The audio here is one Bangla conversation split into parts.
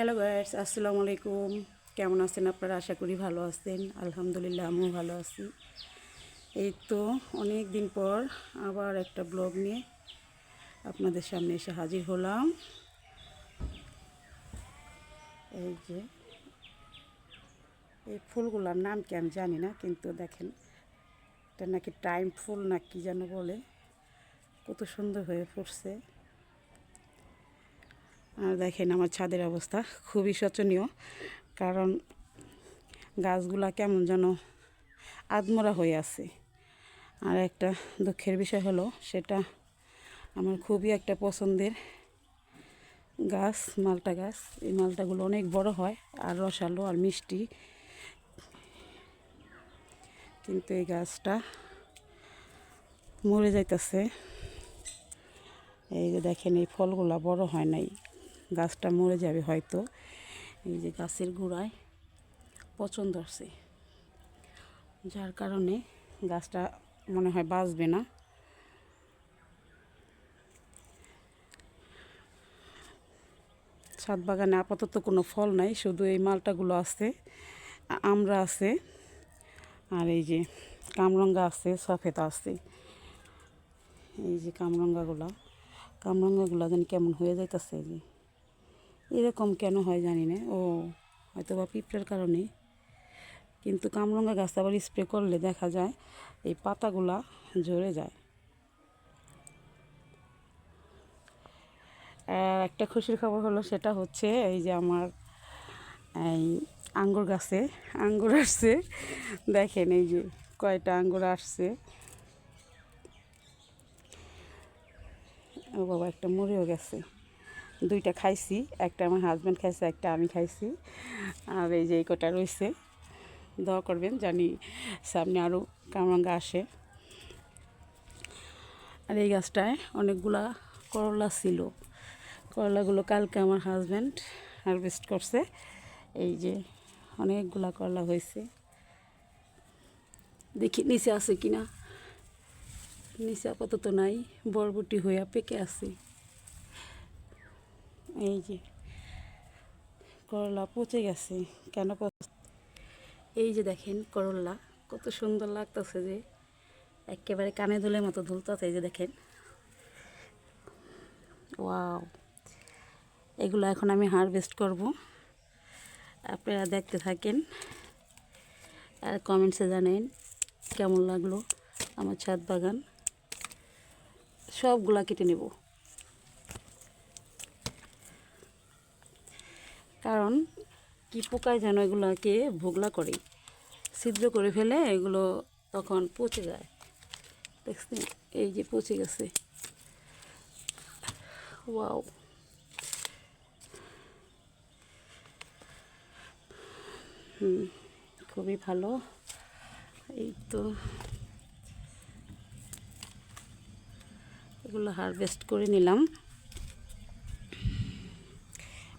হ্যালো গাইস, আসসালামু আলাইকুম। কেমন আছেন আপনারা? আশা করি ভালো আছেন। আলহামদুলিল্লাহ আমিও ভালো আছি। এই তো অনেক দিন পর আবার একটা ব্লগ নিয়ে আপনাদের সামনে এসে হাজির হলাম। এই যে, এই ফুলগুলোর নাম কি আমি জানি না, কিন্তু দেখেন, এটা নাকি টাইম ফুল না কি যেন বলে। কত সুন্দর হয়ে ফুটছে। দেখেন আমার ছাদের অবস্থা খুবই শোচনীয়, কারণ গাছগুলা কেমন যেন আদমরা হয়ে আছে। আর একটা দুঃখের বিষয় হলো, সেটা আমার খুবই একটা পছন্দের গাছ, মালটা গাছ। এই মালটাগুলো অনেক বড় হয়, আর রসালো, আর মিষ্টি। কিন্তু এই গাছটা মরে যাইতেছে। এই যে দেখেন, এই ফলগুলা বড় হয় নাই। গাছটা মরে যাবে হয়তো। এই যে গাছের গোড়ায় পচন ধরছে। যার কারণে গাছটা মনে হয় বাঁচবে না। ছাদ বাগানে আপাতত কোনো ফল নাই, শুধু এই মালটাগুলো আছে আমরা আছে, আর এই যে কামরঙ্গা আছে, সফেদা আছে। এই যে কামরঙ্গাগুলা কামরঙ্গাগুলা যেন কেমন হয়ে যাইতেছে এই যে। এরকম কেন হয় জানি না। ও হয়তো বা পিঁপড়ের কারণে। কিন্তু কামরঙ্গা গাছ আবার স্প্রে করলে দেখা যায় এই পাতাগুলা ঝরে যায়। আর একটা খুশির খবর হলো সেটা হচ্ছে এই যে আমার এই আঙ্গুর গাছে, আঙ্গুর আসছে। দেখেন এই যে কয়টা আঙ্গুর আসছে। ও বাবা, একটা মরেও গেছে। দুইটা খাইছি, একটা আমার হাজব্যান্ড খাইছে, একটা আমি খাইছি। আর এই যে এই কটা রয়েছে দোয়া করবেন জানি সামনে আরও কামরাঙ্গা আসে। আর এই গাছটায় অনেকগুলা করলা ছিল। করলাগুলো কালকে আমার হাজব্যান্ড হারভেস্ট করছে। এই যে অনেকগুলা করলা হয়েছে। দেখি নিচে আছে কিনা। নিচে আপাতত নাই, বরবটি হইয়া পেকে আছে। এই যে, করলা পচে গেছে, কেন এই যে দেখেন করলা, কত সুন্দর লাগতেছে যে, একেবারে কানে দুলের মতো ধুলতেছে এই যে দেখেন। ওয়াও, এগুলো এখন আমি হারভেস্ট করব। আপনারা দেখতে থাকেন আর কমেন্টসে জানেন কেমন লাগল আমার ছাদ বাগান। সবগুলা কেটে নেব। কারণ কি পোকায় যেন এগুলোকে ভোগলা করে ছিদ্র করে ফেলে এগুলো তখন পচে যায়। দেখছেন, এই যে পচে গেছে। ওয়াও। হুম, খুবই ভালো। এই তো। এগুলো হারভেস্ট করে নিলাম।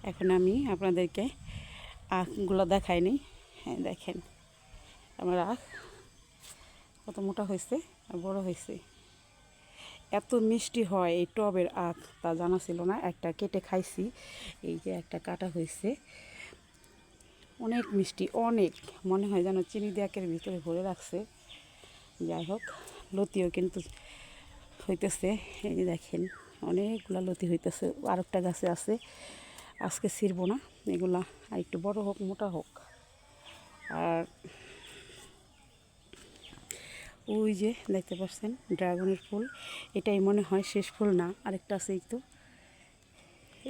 এখন আমি আপনাদেরকে আখগুলো দেখাইনি হ্যাঁ দেখেন। আমার আখ কত মোটা হয়েছে আর বড় হয়েছে। এত মিষ্টি হয় এই টবের আখ, তা জানা ছিল না। একটা কেটে খাইছি, এই যে একটা কাটা হয়েছে। অনেক মিষ্টি, অনেক। মনে হয় যেন চিনি দিয়াকের ভিতরে ভরে রাখছে। যাই হোক, লতিও কিন্তু হইতেছে। এই দেখেন, অনেকগুলা লতি হইতেছে। আরেকটা গাছে আছে। আজকে ছিড়ব না, এগুলা আর একটু বড় হোক, মোটা হোক। আর ওই যে দেখতে পাচ্ছেন, ড্রাগনের ফুল। এটাই মনে হয় শেষ ফুল না, আরেকটা আছে তো।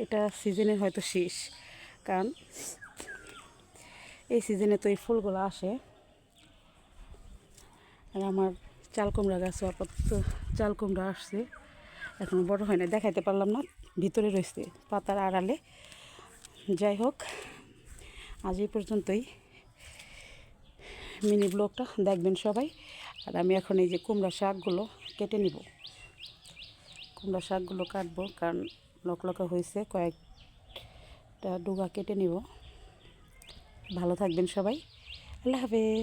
এটা সিজনের হয়তো শেষ, কারণ এই সিজনে তো এই ফুলগুলো আসে। আর আমার চাল কুমড়া গাছও আপাতত, চাল কুমড়া আসছে এখনও বড় হয় না দেখাইতে পারলাম না, ভিতরে রয়েছে পাতার আড়ালে। যাই হোক, আজ এই পর্যন্তই। মিনি ব্লগটা দেখবেন সবাই। আর আমি এখন এই যে কুমড়া শাকগুলো কেটে নিব। কুমড়া শাকগুলো কাটবো, কারণ লকলকা হয়েছে কয়েকটা ডুগা কেটে নিব। ভালো থাকবেন সবাই। আল্লাহ হাফেজ।